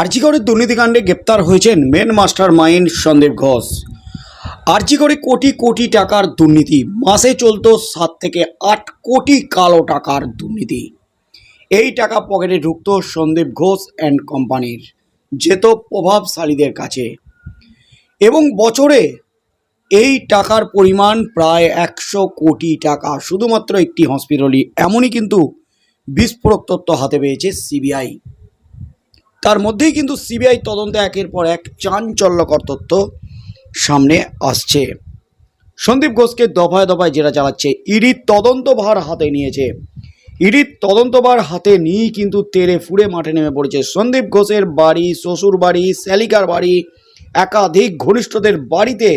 আর্জিকরের দুর্নীতিকাণ্ডে গ্রেপ্তার হয়েছেন main mastermind Sandip Ghosh. আর্জিকরে কোটি কোটি টাকার দুর্নীতি, মাসে চলত সাত থেকে আট কোটি কালো টাকার দুর্নীতি। এই টাকা পকেটে ঢুকত সন্দীপ ঘোষ অ্যান্ড কোম্পানির, যেত প্রভাবশালীদের কাছে। এবং বছরে এই টাকার পরিমাণ প্রায় একশো কোটি টাকা, শুধুমাত্র একটি হসপিটালই। এমনই কিন্তু বিস্ফোরক তথ্য হাতে পেয়েছে সিবিআই। তার মধ্যেই কিন্তু সিবিআই তদন্তে একের পর এক চাঞ্চল্যকর তথ্য সামনে আসছে। সন্দীপ ঘোষকে দফায় দফায় জেরা চালাচ্ছে ইডির তদন্তভার হাতে নিয়েছে। ইডির তদন্তভার হাতে নিয়েই কিন্তু তেরে ফুড়ে মাঠে নেমে পড়েছে। সন্দীপ ঘোষের বাড়ি, শ্বশুর বাড়ি, শ্যালিকার বাড়ি, একাধিক ঘনিষ্ঠদের বাড়িতে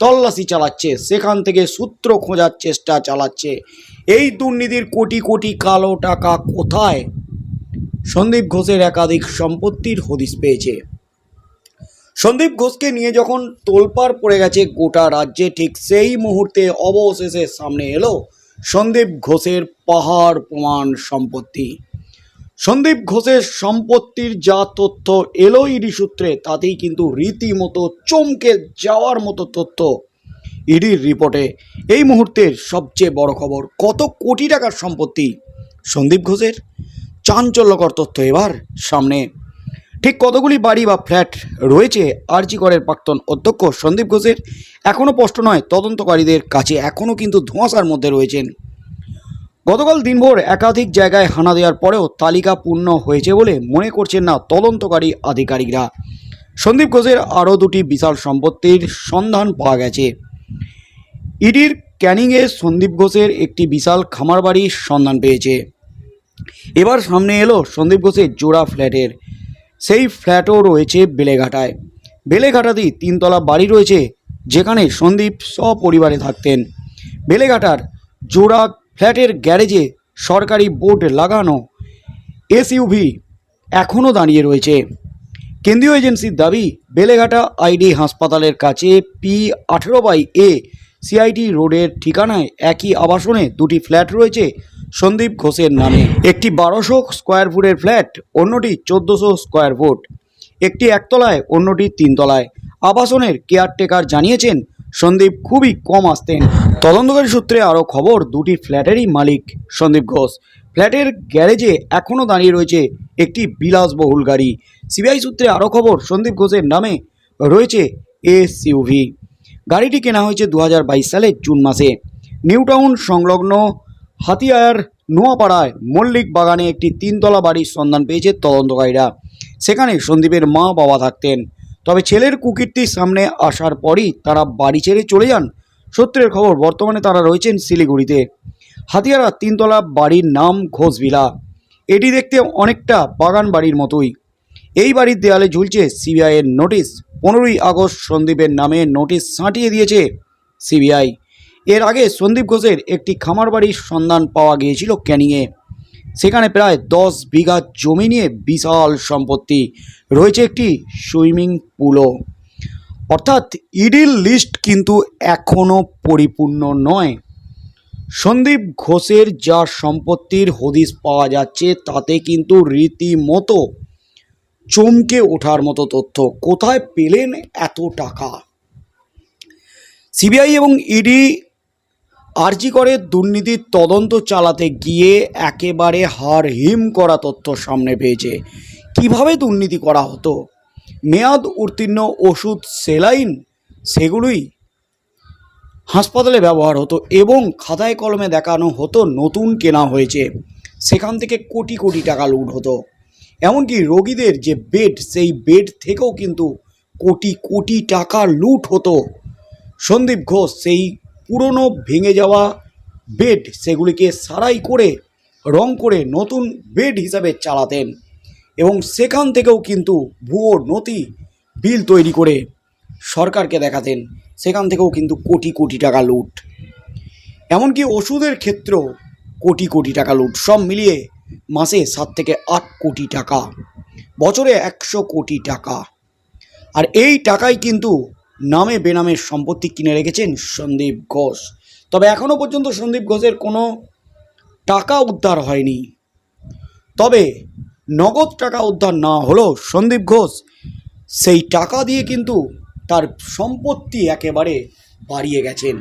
তল্লাশি চালাচ্ছে, সেখান থেকে সূত্র খোঁজার চেষ্টা চালাচ্ছে। এই দুর্নীতির কোটি কোটি কালো টাকা কোথায়? সন্দীপ ঘোষের একাধিক সম্পত্তির হদিশ পেয়েছে। সন্দীপ ঘোষকে নিয়ে যখন তোলপাড় পড়ে গেছে, গোটা রাজ্যে ঠিক সেই মুহূর্তে অবশেষে সামনে এলো সন্দীপ ঘোষের পাহাড় প্রমাণ সম্পত্তি। সন্দীপ ঘোষের সম্পত্তির যা তথ্য এলো ইডি সূত্রে, তাতেই কিন্তু রীতিমতো চমকে যাওয়ার মতো তথ্য ইডির রিপোর্টে। এই মুহূর্তের সবচেয়ে বড় খবর, কত কোটি টাকার সম্পত্তি সন্দীপ ঘোষের? চাঞ্চল্যকর তথ্য এবার সামনে। ঠিক কতগুলি বাড়ি বা ফ্ল্যাট রয়েছে? আরজিকরের প্রাক্তন অধ্যক্ষ সন্দীপ ঘোষের এখনও স্পষ্ট নয়। তদন্তকারীদের কাছে এখনও কিন্তু ধোঁয়াশার মধ্যে রয়েছেন। গতকাল দিনভর একাধিক জায়গায় হানা দেওয়ার পরেও তালিকা পূর্ণ হয়েছে বলে মনে করছেন না তদন্তকারী আধিকারিকরা। সন্দীপ ঘোষের আরও দুটি বিশাল সম্পত্তির সন্ধান পাওয়া গেছে। ইডির ক্যানিংয়ে সন্দীপ ঘোষের একটি বিশাল খামার বাড়ির সন্ধান পেয়েছে। এবার সামনে এলো সন্দীপ ঘোষের জোড়া ফ্ল্যাটের। সেই ফ্ল্যাটও রয়েছে বেলেঘাটায়। বেলেঘাটাতেই তিনতলা বাড়ি রয়েছে, যেখানে সন্দীপ সপরিবারে থাকতেন। বেলেঘাটার জোড়া ফ্ল্যাটের গ্যারেজে সরকারি বোর্ড লাগানো এসইউভি এখনও দাঁড়িয়ে রয়েছে। কেন্দ্রীয় এজেন্সির দাবি, বেলেঘাটা আইডি হাসপাতালের কাছে পি আঠেরো বাই এ সিআইটি রোডের ঠিকানায় একই আবাসনে দুটি ফ্ল্যাট রয়েছে সন্দীপ ঘোষের নামে। একটি বারোশো স্কোয়ার ফুটের ফ্ল্যাট, অন্যটি চোদ্দোশো স্কোয়ার ফুট। একটি একতলায়, অন্যটি তিনতলায়। আবাসনের কেয়ারটেকার জানিয়েছেন, সন্দীপ খুবই কম আসতেন। তদন্তকারী সূত্রে আরও খবর, দুটি ফ্ল্যাটেরই মালিক সন্দীপ ঘোষ। ফ্ল্যাটের গ্যারেজে এখনও দাঁড়িয়ে রয়েছে একটি বিলাসবহুল গাড়ি। সিবিআই সূত্রে আরও খবর, সন্দীপ ঘোষের নামে রয়েছে এসইউভি। গাড়িটি কেনা হয়েছে দু হাজার বাইশ সালের জুন মাসে। নিউটাউন সংলগ্ন হাতিয়ার নোয়াপাড়ায় মল্লিক বাগানে একটি তিনতলা বাড়ির সন্ধান পেয়েছে তদন্তকারীরা। সেখানে সন্দীপের মা বাবা থাকতেন। তবে ছেলের কুকীর্তির সামনে আসার পরই তারা বাড়ি ছেড়ে চলে যান। সূত্রের খবর, বর্তমানে তারা রয়েছেন শিলিগুড়িতে। হাতিয়ারা তিনতলা বাড়ির নাম ঘোষভিলা। এটি দেখতে অনেকটা বাগান বাড়ির মতোই। এই বাড়ির দেয়ালে ঝুলছে সিবিআইয়ের নোটিশ। পনেরোই আগস্ট সন্দীপের নামে নোটিশ সাঁটিয়ে দিয়েছে সিবিআই। এর আগে সন্দীপ ঘোষের একটি খামার বাড়ির সন্ধান পাওয়া গিয়েছিল ক্যানিংয়ে। সেখানে প্রায় দশ বিঘা জমি নিয়ে বিশাল সম্পত্তি। রয়েছে একটি সুইমিং পুলও। অর্থাৎ ইডিল লিস্ট কিন্তু এখনও পরিপূর্ণ নয়। সন্দীপ ঘোষের যা সম্পত্তির হদিশ পাওয়া যাচ্ছে, তাতে কিন্তু রীতিমতো চমকে ওঠার মতো তথ্য। কোথায় পেলেন এত টাকা? সিবিআই এবং ইডি আরজি করে দুর্নীতির তদন্ত চালাতে গিয়ে একেবারে হার হিম করা তথ্য সামনে পেয়েছে। কীভাবে দুর্নীতি করা হতো? মেয়াদ উত্তীর্ণ, ওষুধ, সেলাইন, সেগুলোই হাসপাতালে ব্যবহার হতো এবং খাতায় কলমে দেখানো হতো নতুন কেনা হয়েছে। সেখান থেকে কোটি কোটি টাকা লুট হতো। এমনকি রোগীদের যে বেড, সেই বেড থেকেও কিন্তু কোটি কোটি টাকা লুট হতো। সন্দীপ ঘোষ সেই পুরনো ভেঙে যাওয়া বেড সেগুলিকে সারাই করে, রং করে নতুন বেড হিসাবে চালাতেন এবং সেখান থেকেও কিন্তু ভুয়ো নথি, বিল তৈরি করে সরকারকে দেখাতেন। সেখান থেকেও কিন্তু কোটি কোটি টাকা লুট। এমনকি ওষুধের ক্ষেত্রেও কোটি কোটি টাকা লুট। সব মিলিয়ে মাসে সাত থেকে আট কোটি টাকা, বছরে একশো কোটি টাকা। আর এই টাকাই কিন্তু নামে বেনামে সম্পত্তি কিনে রেখেছেন সন্দীপ ঘোষ। তবে এখনও পর্যন্ত সন্দীপ ঘোষের কোনো টাকা উদ্ধার হয়নি। তবে নগদ টাকা উদ্ধার না হলেও সন্দীপ ঘোষ সেই টাকা দিয়ে কিন্তু তার সম্পত্তি একেবারে বাড়িয়ে গেছেন।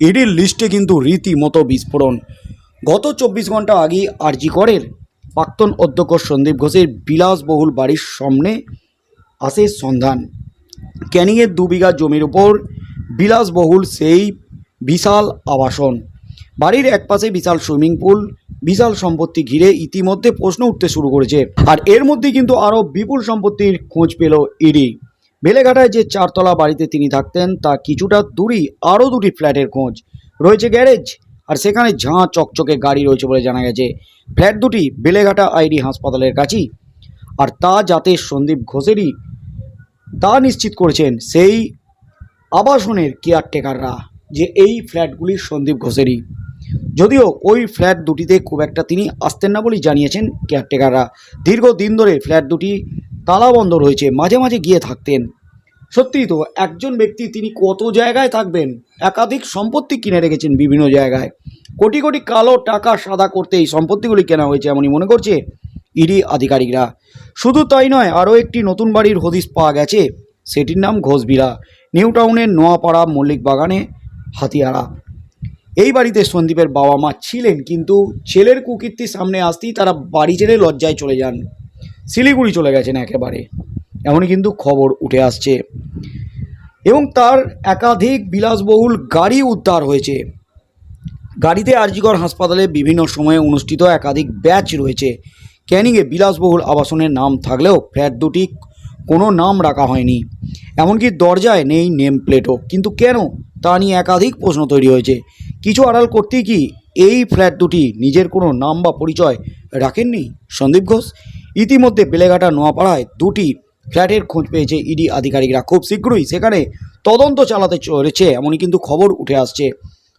ইডির লিস্টে কিন্তু রীতিমতো বিস্ফোরণ। গত চব্বিশ ঘণ্টা আগে আরজি করের প্রাক্তন অধ্যক্ষ সন্দীপ ঘোষের বিলাসবহুল বাড়ির সামনে আসে সন্ধান। ক্যানিংয়ের দু বিঘা জমির উপর বিলাসবহুল সেই বিশাল আবাসন। বাড়ির একপাশে বিশাল সুইমিং পুল, বিশাল সম্পত্তি ঘিরে ইতিমধ্যে প্রশ্ন উঠতে শুরু করেছে। আর এর মধ্যে কিন্তু আরও বিপুল সম্পত্তির খোঁজ পেল ইডি। বেলেঘাটায় যে চারতলা বাড়িতে তিনি থাকতেন, তা কিছুটা দূরই আরও দুটি ফ্ল্যাটের খোঁজ। রয়েছে গ্যারেজ, আর সেখানে ঝাঁ চকচকে গাড়ি রয়েছে বলে জানা গেছে। ফ্ল্যাট দুটি বেলেঘাটা আইডি হাসপাতালের কাছেই। আর তা যাতে সন্দীপ ঘোষেরই তা নিশ্চিত করেছেন সেই আবাসনের কেয়ারটেকাররা যে এই ফ্ল্যাটগুলি সন্দীপ ঘোষেরই। যদিও ওই ফ্ল্যাট দুটিতে খুব একটা তিনি আসতেন না বলেই জানিয়েছেন কেয়ারটেকাররা। দীর্ঘদিন ধরে ফ্ল্যাট দুটি তালাবন্ধ রয়েছে, মাঝে মাঝে গিয়ে থাকতেন। সত্যিই তো, একজন ব্যক্তি তিনি কত জায়গায় থাকবেন? একাধিক সম্পত্তি কিনে রেখেছেন বিভিন্ন জায়গায়। কোটি কোটি কালো টাকা সাদা করতে এই সম্পত্তিগুলি কেনা হয়েছে এমনই মনে করছে ইডি আধিকারিকরা। শুধু তাই নয়, আরও একটি নতুন বাড়ির হদিশ পাওয়া গেছে। সেটির নাম ঘোষবিলা নিউ টাউনের নোয়াপাড়া মল্লিক বাগানে হাতিয়ারা। এই বাড়িতে সন্দীপের বাবা মা ছিলেন, কিন্তু ছেলের কুকীর্তি সামনে আসতেই তারা বাড়ি ছেড়ে লজ্জায় চলে যান। শিলিগুড়ি চলে গেছেন একেবারে। এমনই কিন্তু খবর উঠে আসছে। এবং তার একাধিক বিলাসবহুল গাড়ি উদ্ধার হয়েছে। গাড়িতে আরজিকর হাসপাতালে বিভিন্ন সময়ে অনুষ্ঠিত একাধিক ব্যাচ রয়েছে। ক্যানিংয়ে বিলাসবহুল আবাসনের নাম থাকলেও ফ্ল্যাট দুটি কোনো নাম রাখা হয়নি। এমনকি দরজায় নেই নেম প্লেটও। কিন্তু কেন? তা নিয়ে একাধিক প্রশ্ন তৈরি হয়েছে। কিছু আড়াল করতেই কি এই ফ্ল্যাট দুটি নিজের কোনো নাম বা পরিচয় রাখেননি? সন্দীপ ঘোষ ইতিমধ্যে বেলেঘাটা নোয়াপাড়ায় দুটি ফ্ল্যাটের খোঁজ পেয়েছে ইডি আধিকারিকরা। খুব শীঘ্রই সেখানে তদন্ত চালাতে চলেছে, এমনই কিন্তু খবর উঠে আসছে।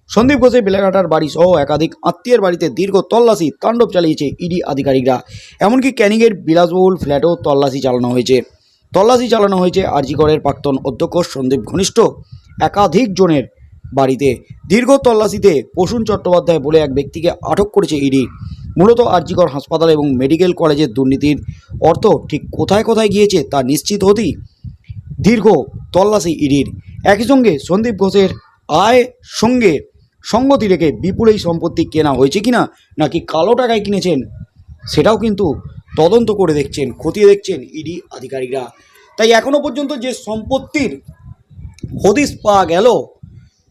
সন্দীপ ঘোষের বেলেঘাটার বাড়ি সহ একাধিক আত্মীয়ের বাড়িতে দীর্ঘ তল্লাশি, তাণ্ডব চালিয়েছে ইডি আধিকারিকরা। এমনকি ক্যানিংয়ের বিলাসবহুল ফ্ল্যাটেও তল্লাশি চালানো হয়েছে। তল্লাশি চালানো হয়েছে আরজিগড়ের প্রাক্তন অধ্যক্ষ সন্দীপ ঘনিষ্ঠ একাধিক জনের বাড়িতে। দীর্ঘ তল্লাশিতে প্রসূন চট্টোপাধ্যায় বলে এক ব্যক্তিকে আটক করেছে ইডি। মূলত আরজিগড় হাসপাতাল এবং মেডিকেল কলেজের দুর্নীতির অর্থ ঠিক কোথায় কোথায় গিয়েছে তা নিশ্চিত হতেই দীর্ঘ তল্লাশি ইডির। একই সঙ্গে সন্দীপ ঘোষের আয় সঙ্গে সঙ্গতি রেখে বিপুল এই সম্পত্তি কেনা হয়েছে কিনা নাকি কালো টাকায় কিনেছেন সেটাও কিন্তু তদন্ত করে দেখছেন, খতিয়ে দেখছেন ইডি আধিকারিকরা। তাই এখনও পর্যন্ত যে সম্পত্তির হদিস পাওয়া গেল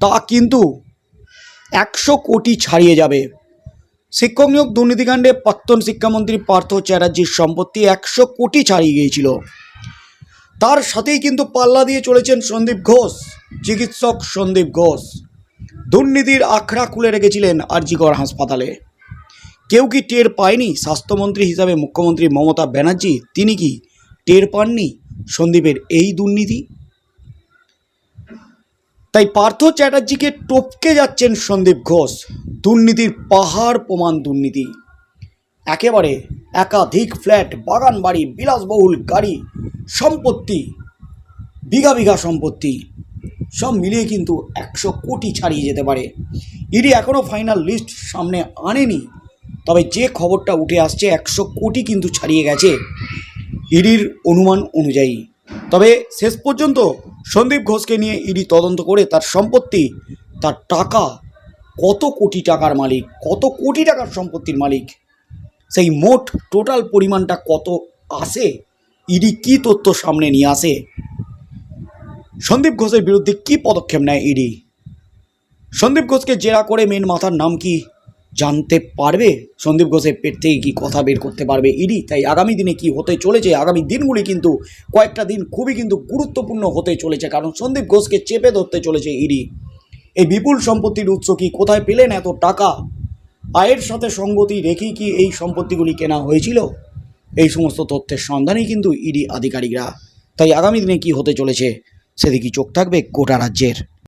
তা কিন্তু একশো কোটি ছাড়িয়ে যাবে। শিক্ষক নিয়োগ দুর্নীতিকাণ্ডে প্রাক্তন শিক্ষামন্ত্রী পার্থ চ্যাটার্জির সম্পত্তি একশো কোটি ছাড়িয়ে গিয়েছিল। তার সাথেই কিন্তু পাল্লা দিয়ে চলেছেন সন্দীপ ঘোষ, চিকিৎসক সন্দীপ ঘোষ। দুর্নীতির আখড়া খুলে রেখেছিলেন আরজিকর হাসপাতালে। কেউ কি টের পায়নি? স্বাস্থ্যমন্ত্রী হিসাবে মুখ্যমন্ত্রী মমতা ব্যানার্জি, তিনি কি টের পাননি সন্দীপের এই দুর্নীতি? তাই পার্থ চ্যাটার্জিকে টপকে যাচ্ছেন সন্দীপ ঘোষ। দুর্নীতির পাহাড় প্রমাণ দুর্নীতি। একেবারে একাধিক ফ্ল্যাট বাগান বাড়ি বিলাসবহুল গাড়ি, সম্পত্তি, বিঘা বিঘা সম্পত্তি, সব মিলিয়ে কিন্তু একশো কোটি ছাড়িয়ে যেতে পারে। ইডি এখনও ফাইনাল লিস্ট সামনে আনেনি, তবে যে খবরটা উঠে আসছে, একশো কোটি কিন্তু ছাড়িয়ে গেছে। ইডির অনুমান অনুযায়ী। তবে শেষ পর্যন্ত সন্দীপ ঘোষকে নিয়ে ইডি তদন্ত করে তার সম্পত্তি, তার টাকা, কত কোটি টাকার মালিক, কত কোটি টাকার সম্পত্তির মালিক, সেই মোট টোটাল পরিমাণটা কত আসে, ইডি কি তথ্য সামনে নিয়ে আসে, সন্দীপ ঘোষের বিরুদ্ধে কি পদক্ষেপ নেয় ইডি? সন্দীপ ঘোষকে জেরা করে মেন মাথার নাম কি? জানতে পারবে? সন্দীপ ঘোষের পেট থেকে কি কথা বের করতে পারবে ইডি? তাই আগামী দিনে কি হতে চলেছে? আগামী দিনগুলি কিন্তু কয়েকটা দিন খুবই কিন্তু গুরুত্বপূর্ণ হতে চলেছে, কারণ সন্দীপ ঘোষকে চেপে ধরতে চলেছে ইডি। এই বিপুল সম্পত্তির উৎস কি কোথায় পেলেন এত টাকা? আয়ের সাথে সঙ্গতি রেখেই কি এই সম্পত্তিগুলি কেনা হয়েছিল? এই সমস্ত তথ্যের সন্ধানেই কিন্তু ইডি আধিকারিকরা। তাই আগামী দিনে কি হতে চলেছে, সেদিকে চোখ থাকবে গোটা রাজ্যের।